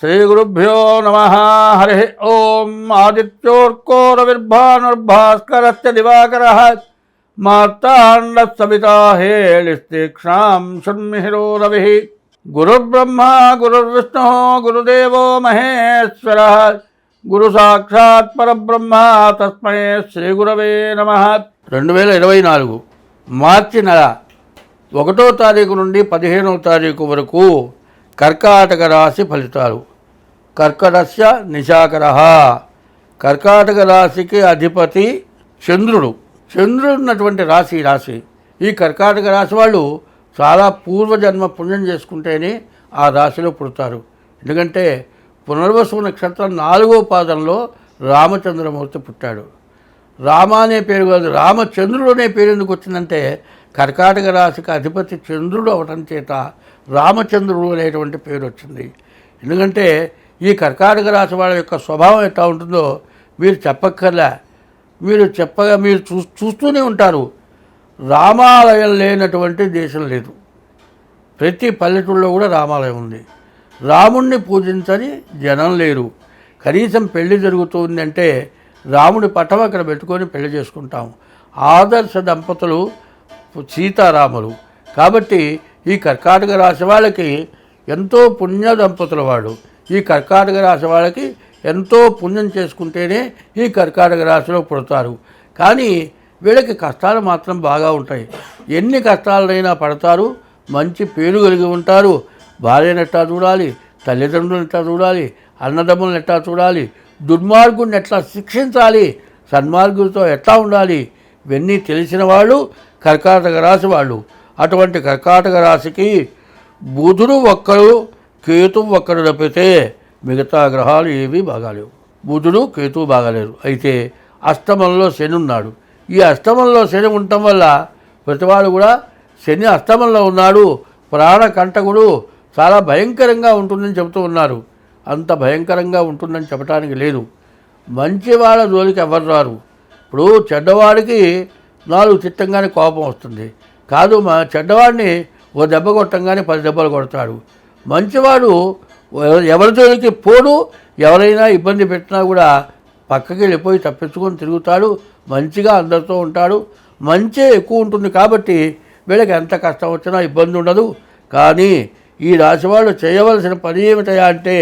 శ్రీగురుభ్యో నమ హరి ఓం ఆదిత్యోర్కోరవిర్భానుర్భాస్కరస్య దివాకర. మార్తాండ సవితా హేళిస్తీక్షాం షణ్మిహిరో రవి. గురుర్బ్రహ్మ గురుర్విష్ణు గురుదేవో మహేశ్వర. గురు సాక్షాత్ పరబ్రహ్మ తస్మై శ్రీగురవే నమ. రెండు వేల ఇరవై నాలుగు మార్చి నెల ఒకటో తారీఖు నుండి పదిహేనవ తారీఖు వరకు కర్కాటక రాశి ఫలితాలు. కర్కటస్య నిశాకర. కర్కాటక రాశికి అధిపతి చంద్రుడు. చంద్రుడు ఉన్నటువంటి రాశి రాశి. ఈ కర్కాటక రాశి వాళ్ళు చాలా పూర్వజన్మ పుణ్యం చేసుకుంటేనే ఆ రాశిలో పుడతారు. ఎందుకంటే పునర్వసు నక్షత్రం నాలుగో పాదంలో రామచంద్రమూర్తి పుట్టాడు. రామ అనే పేరు కాదు రామచంద్రుడు అనే పేరు ఎందుకు వచ్చిందంటే కర్కాటక రాశికి అధిపతి చంద్రుడు అవటం చేత రామచంద్రుడు అనేటువంటి పేరు వచ్చింది. ఎందుకంటే ఈ కర్కాటక రాశి వాళ్ళ యొక్క స్వభావం ఎట్లా ఉంటుందో మీరు చెప్పక్కర్లే. మీరు చెప్పగా మీరు చూ చూస్తూనే ఉంటారు. రామాలయం లేనటువంటి దేశం లేదు. ప్రతి పల్లెటూళ్ళలో కూడా రామాలయం ఉంది. రాముణ్ణి పూజించని జనం లేరు. కనీసం పెళ్ళి జరుగుతుందంటే రాముడి పటం అక్కడ పెట్టుకొని పెళ్ళి చేసుకుంటాం. ఆదర్శ దంపతులు సీతారాములు. కాబట్టి ఈ కర్కాటక రాశి వాళ్ళకి ఎంతో పుణ్య దంపతుల వాడు ఈ కర్కాటక రాశి వాళ్ళకి ఎంతో పుణ్యం చేసుకుంటేనే ఈ కర్కాటక రాశిలో పుడతారు. కానీ వీళ్ళకి కష్టాలు మాత్రం బాగా ఉంటాయి. ఎన్ని కష్టాలనైనా పడతారు. మంచి పేరు కలిగి ఉంటారు. భార్యను ఎట్లా చూడాలి? తల్లిదండ్రులను ఎట్లా చూడాలి? అన్నదమ్ములను ఎట్లా చూడాలి? దుర్మార్గుడిని ఎట్లా శిక్షించాలి? సన్మార్గులతో ఎట్లా ఉండాలి? ఇవన్నీ తెలిసిన వాళ్ళు కర్కాటక రాశి వాళ్ళు. అటువంటి కర్కాటక రాశికి బుధుడు ఒక్కడు కేతు ఒక్కడు తప్పితే మిగతా గ్రహాలు ఏవి బాగాలేవు. బుధుడు కేతు బాగాలేరు. అయితే అష్టమంలో శని ఉన్నాడు. ఈ అష్టమంలో శని ఉండటం వల్ల ప్రతివాడు కూడా శని అష్టమంలో ఉన్నాడు. ప్రాణకంటకుడు చాలా భయంకరంగా ఉంటుందని చెబుతూ ఉన్నారు. అంత భయంకరంగా ఉంటుందని చెప్పడానికి లేదు. మంచి వాళ్ళ జోలికి ఎవరు రారు. ఇప్పుడు చెడ్డవాడికి నాలుగు తిట్టంగానే కోపం వస్తుంది. కాదు మా చెడ్డవాడిని ఓ దెబ్బ కొట్టంగానే పది దెబ్బలు కొడతాడు. మంచివాడు ఎవరి జోలికి పోడు ఎవరైనా ఇబ్బంది పెట్టినా కూడా పక్కకి వెళ్ళిపోయి తప్పించుకొని తిరుగుతాడు మంచిగా అందరితో ఉంటాడు. మంచి ఎక్కువ ఉంటుంది కాబట్టి వీళ్ళకి ఎంత కష్టం వచ్చినా ఇబ్బంది ఉండదు. కానీ ఈ రాశి వాళ్ళు చేయవలసిన పని ఏమిటయా అంటే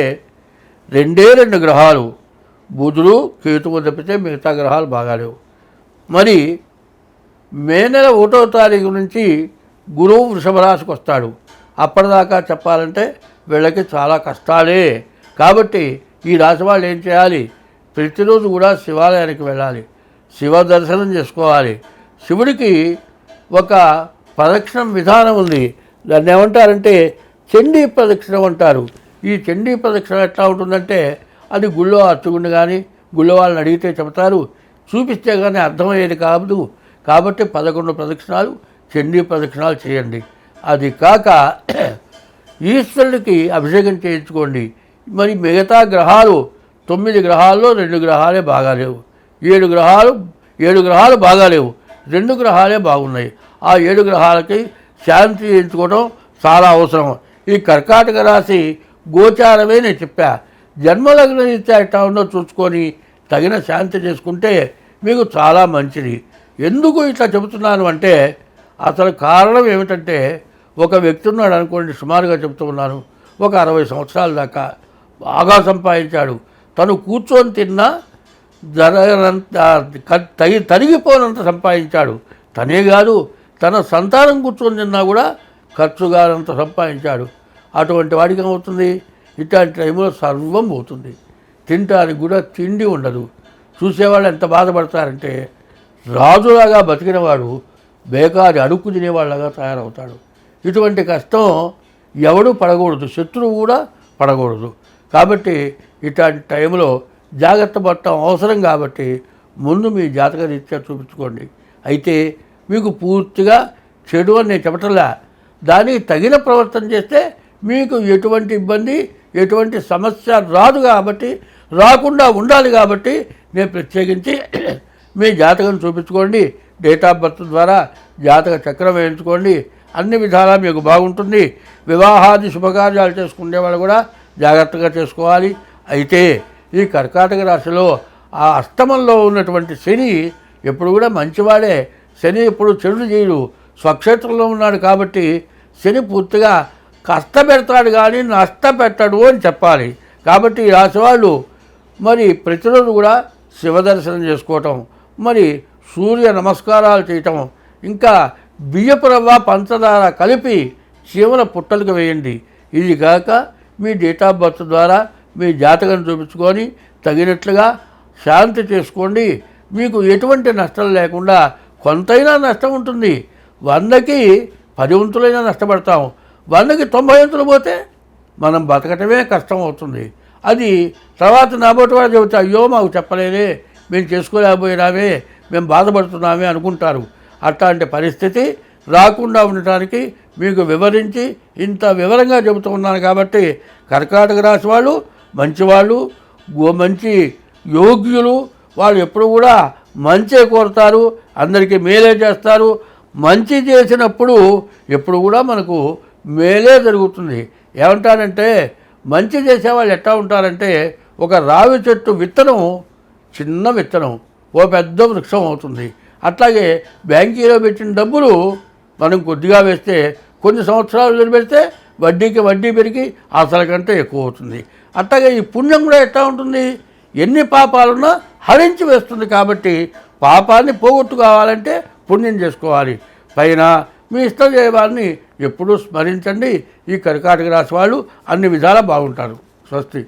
రెండే రెండు గ్రహాలు. బుధుడు కేతువు తప్పితే మిగతా గ్రహాలు బాగాలేవు మరి మే నెల ఒకటో తారీఖు నుంచి గురువు వృషభ రాశికి వస్తాడు. అప్పటిదాకా చెప్పాలంటే వీళ్ళకి చాలా కష్టాలే. కాబట్టి ఈ రాశి వాళ్ళు ఏం చేయాలి? ప్రతిరోజు కూడా శివాలయానికి వెళ్ళాలి. శివ దర్శనం చేసుకోవాలి. శివుడికి ఒక ప్రదక్షిణం విధానం ఉంది. దాన్ని ఏమంటారంటే చండీ ప్రదక్షిణం అంటారు. ఈ చండీ ప్రదక్షిణం ఎట్లా ఉంటుందంటే అది గుళ్ళో అచ్చుగుండు కానీ గుళ్ళో వాళ్ళని అడిగితే చెబుతారు. చూపిస్తే కానీ అర్థమయ్యేది కాదు. కాబట్టి పదకొండు ప్రదక్షిణాలు చండీ ప్రదక్షిణాలు చేయండి. అది కాక ఈశ్వరుడికి అభిషేకం చేయించుకోండి. మరి మిగతా గ్రహాలు తొమ్మిది గ్రహాల్లో రెండు గ్రహాలే బాగాలేవు. ఏడు గ్రహాలు ఏడు గ్రహాలు బాగాలేవు. రెండు గ్రహాలే బాగున్నాయి. ఆ ఏడు గ్రహాలకి శాంతి చేయించుకోవడం చాలా అవసరం. ఈ కర్కాటక రాశి గోచారమే నేను చెప్పాను జన్మలగ్న రీత్యా ఎట్లా ఉందో చూసుకొని తగిన శాంతి చేసుకుంటే మీకు చాలా మంచిది. ఎందుకు ఇట్లా చెబుతున్నాను అంటే అసలు కారణం ఏమిటంటే ఒక వ్యక్తి ఉన్నాడు అనుకోండి సుమారుగా చెబుతూ ఉన్నాను ఒక అరవై సంవత్సరాల దాకా బాగా సంపాదించాడు. తను కూర్చొని తిన్నా జరగనంత తగి తరిగిపోనంత సంపాదించాడు. తనే కాదు తన సంతానం కూర్చొని తిన్నా కూడా ఖర్చు కానంత సంపాదించాడు. అటువంటి వాడికి ఏమవుతుంది? ఇట్లాంటి టైంలో సర్వం పోతుంది. తినటానికి కూడా తిండి ఉండదు. చూసేవాళ్ళు ఎంత బాధపడతారంటే రాజులాగా బతికినవాడు బేకారి అడుక్కు తినేవాళ్ళగా తయారవుతాడు. ఇటువంటి కష్టం ఎవడు పడకూడదు. శత్రువు కూడా పడకూడదు. కాబట్టి ఇట్లాంటి టైంలో జాగ్రత్త పడటం అవసరం కాబట్టి ముందు మీ జాతక రీత్యా చూపించుకోండి. అయితే మీకు పూర్తిగా చెడు అని నేను చెప్పటంలా. దానికి తగిన ప్రవర్తన చేస్తే మీకు ఎటువంటి ఇబ్బంది ఎటువంటి సమస్య రాదు కాబట్టి రాకుండా ఉండాలి కాబట్టి నేను ప్రత్యేకించి మీ జాతకం చూపించుకోండి డేట్ ఆఫ్ బర్త్ ద్వారా జాతక చక్రం వేయించుకోండి అన్ని విధాలా మీకు బాగుంటుంది. వివాహాది శుభకార్యాలు చేసుకునే వాళ్ళు కూడా జాగ్రత్తగా చేసుకోవాలి. అయితే ఈ కర్కాటక రాశిలో ఆ అష్టమంలో ఉన్నటువంటి శని ఎప్పుడు కూడా మంచివాడే. శని ఎప్పుడు చెడు చేయడు. స్వక్షేత్రంలో ఉన్నాడు కాబట్టి శని పూర్తిగా కష్టపెడతాడు కానీ నష్టపెట్టడు అని చెప్పాలి. కాబట్టి ఈ రాశి వాళ్ళు మరి ప్రతిరోజు కూడా శివ దర్శనం చేసుకోవటం మరి సూర్య నమస్కారాలు చేయటం ఇంకా బియ్యపురవ్వ పంచదార కలిపి చీమల పుట్టలకు వేయండి. ఇది కాక మీ డేట్ ఆఫ్ బర్త్ ద్వారా మీ జాతకం చూపించుకొని తగినట్లుగా శాంతి చేసుకోండి. మీకు ఎటువంటి నష్టం లేకుండా కొంతైనా నష్టం ఉంటుంది. వందకి పది వంతులైనా నష్టపడతాం. వందకి తొంభై అంతులు పోతే మనం బతకటమే కష్టం అవుతుంది. అది తర్వాత నాబోటి వాడు చెబుతా అయ్యో మాకు చెప్పలేదే మేము చేసుకోలేకపోయినామే మేము బాధపడుతున్నామే అనుకుంటారు. అట్లాంటి పరిస్థితి రాకుండా ఉండటానికి మీకు వివరించి ఇంత వివరంగా చెబుతూ ఉన్నాను కాబట్టి కర్కాటక రాశి వాళ్ళు మంచివాళ్ళు మంచి యోగ్యులు వాళ్ళు ఎప్పుడు కూడా మంచే కోరుతారు అందరికీ మేలే చేస్తారు. మంచి చేసినప్పుడు ఎప్పుడు కూడా మనకు మేలే జరుగుతుంది. ఏమంటారంటే మంచి చేసేవాళ్ళు ఎట్లా ఉంటారంటే ఒక రావి చెట్టు విత్తనం చిన్న విత్తనం ఓ పెద్ద వృక్షం అవుతుంది. అట్లాగే బ్యాంకీలో పెట్టిన డబ్బులు మనం కొద్దిగా వేస్తే కొన్ని సంవత్సరాలు నిలబెడితే వడ్డీకి వడ్డీ పెరిగి అసలు కంటే ఎక్కువ అవుతుంది. అట్లాగే ఈ పుణ్యం కూడా ఎట్లా ఉంటుంది? ఎన్ని పాపాలున్నా హరించి వేస్తుంది కాబట్టి పాపాన్ని పోగొట్టుకోవాలంటే పుణ్యం చేసుకోవాలి. పైన మీ ఇష్ట ఎప్పుడూ స్మరించండి. ఈ కర్కాటక రాశి వాళ్ళు అన్ని విధాలా బాగుంటారు. స్వస్తి.